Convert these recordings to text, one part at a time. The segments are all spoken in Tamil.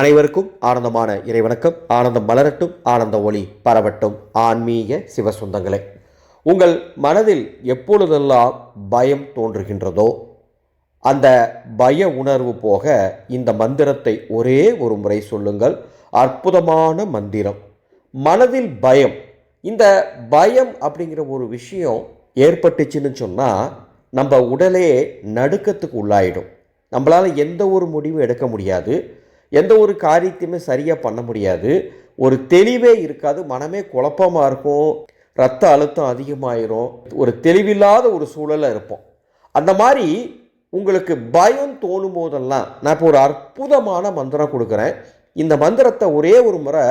அனைவருக்கும் ஆனந்தமான இறைவணக்கம். ஆனந்தம் மலரட்டும் ஆனந்த ஒளி பரவட்டும். ஆன்மீக சிவசுந்தங்களே உங்கள் மனதில் எப்பொழுதெல்லாம் பயம் தோன்றுகின்றதோ அந்த பய உணர்வு போக இந்த மந்திரத்தை ஒரே ஒரு முறை சொல்லுங்கள். அற்புதமான மந்திரம். மனதில் பயம். இந்த பயம் அப்படிங்கிற ஒரு விஷயம் ஏற்பட்டுச்சுன்னு சொன்னால் நம்ம உடலே நடுக்கத்துக்கு உள்ளாயிடும். நம்மளால் எந்த ஒரு முடிவும் எடுக்க முடியாது. எந்த ஒரு காரியத்தையுமே சரியாக பண்ண முடியாது. ஒரு தெளிவே இருக்காது. மனமே குழப்பமாக இருக்கும். ரத்த அழுத்தம் அதிகமாயிரும். ஒரு தெளிவில்லாத ஒரு சூழலில் இருப்போம். அந்த மாதிரி உங்களுக்கு பயம் தோணும் போதெல்லாம் நான் இப்போ ஒரு அற்புதமான மந்திரம் கொடுக்குறேன். இந்த மந்திரத்தை ஒரே ஒரு முறை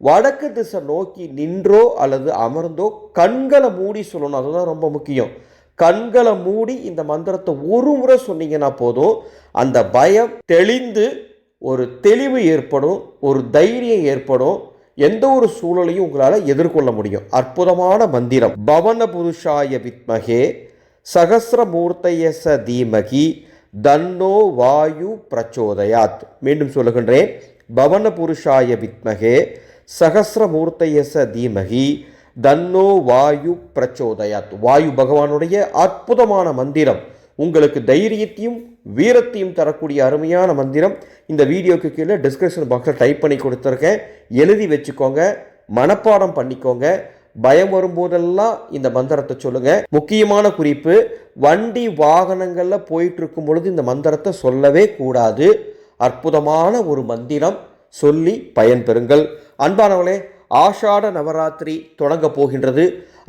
வடக்கு திசை நோக்கி நின்றோ அல்லது அமர்ந்தோ கண்களை மூடி சொல்லணும். அதுதான் ரொம்ப முக்கியம். கண்களை மூடி இந்த மந்திரத்தை ஒரு முறை சொன்னீங்கன்னா போதும். அந்த பயம் தெளிந்து ஒரு தெளிவு ஏற்படும் ஒரு தைரியம் ஏற்படும் எந்த ஒரு சூழலையும் உங்களால் எதிர்கொள்ள முடியும். அற்புதமான மந்திரம். பவன புருஷாய வித்மகே சகசிரமூர்த்தய ச தீமகி தன்னோ வாயு பிரச்சோதயாத். மீண்டும் சொல்லுகின்றேன். பவன புருஷாய வித்மகே சகசிரமூர்த்தய ச தீமகி தன்னோ வாயு பிரச்சோதயாத். வாயு பகவானுடைய அற்புதமான மந்திரம். உங்களுக்கு தைரியத்தையும் வீரத்தையும் தரக்கூடிய அருமையான மந்திரம். இந்த வீடியோக்கு கீழே டிஸ்கிரிப்ஷன் பாக்ஸில் டைப் பண்ணி கொடுத்துருக்கேன். எழுதி வச்சுக்கோங்க மனப்பாடம் பண்ணிக்கோங்க. பயம் வரும்போதெல்லாம் இந்த மந்திரத்தை சொல்லுங்க. முக்கியமான குறிப்பு வண்டி வாகனங்களில் போயிட்டு இருக்கும் பொழுது இந்த மந்திரத்தை சொல்லவே கூடாது. அற்புதமான ஒரு மந்திரம். சொல்லி பயன்பெறுங்கள் அன்பானவளே ஆஷாட நவராத்திரி தொடங்கப் போகின்றது.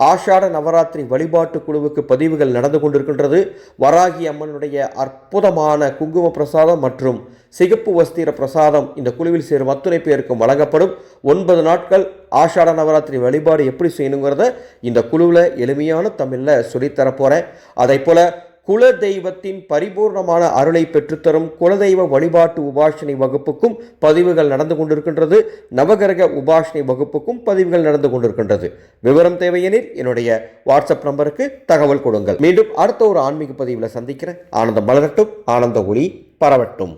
ஆஷாட நவராத்திரி வழிபாட்டு குழுவுக்கு பதிவுகள் நடந்து கொண்டிருக்கின்றது. வராகி அம்மனுடைய அற்புதமான குங்கும பிரசாதம் மற்றும் சிகப்பு வஸ்திர பிரசாதம் இந்த குழுவில் சேரும் அத்துணை பேருக்கும் வழங்கப்படும். ஒன்பது நாட்கள் ஆஷாட நவராத்திரி வழிபாடு எப்படி செய்யணுங்கிறத இந்த குழுவில் எளிமையான தமிழில் சொல்லித்தரப்போகிறேன் அதை போல் குல தெய்வத்தின் பரிபூர்ணமான அருளை பெற்றுத்தரும் குலதெய்வ வழிபாட்டு உபாசனை வகுப்புக்கும் பதிவுகள் நடந்து கொண்டிருக்கின்றது. நவகிரக உபாசனை வகுப்புக்கும் பதிவுகள் நடந்து கொண்டிருக்கின்றது. விவரம் தேவையெனில் என்னுடைய வாட்ஸ்அப் நம்பருக்கு தகவல் கொடுங்கள். மீண்டும் அடுத்த ஒரு ஆன்மீக பதிவில் சந்திக்கிறேன். ஆனந்தம் மலரட்டும். ஆனந்த ஒளி பரவட்டும்.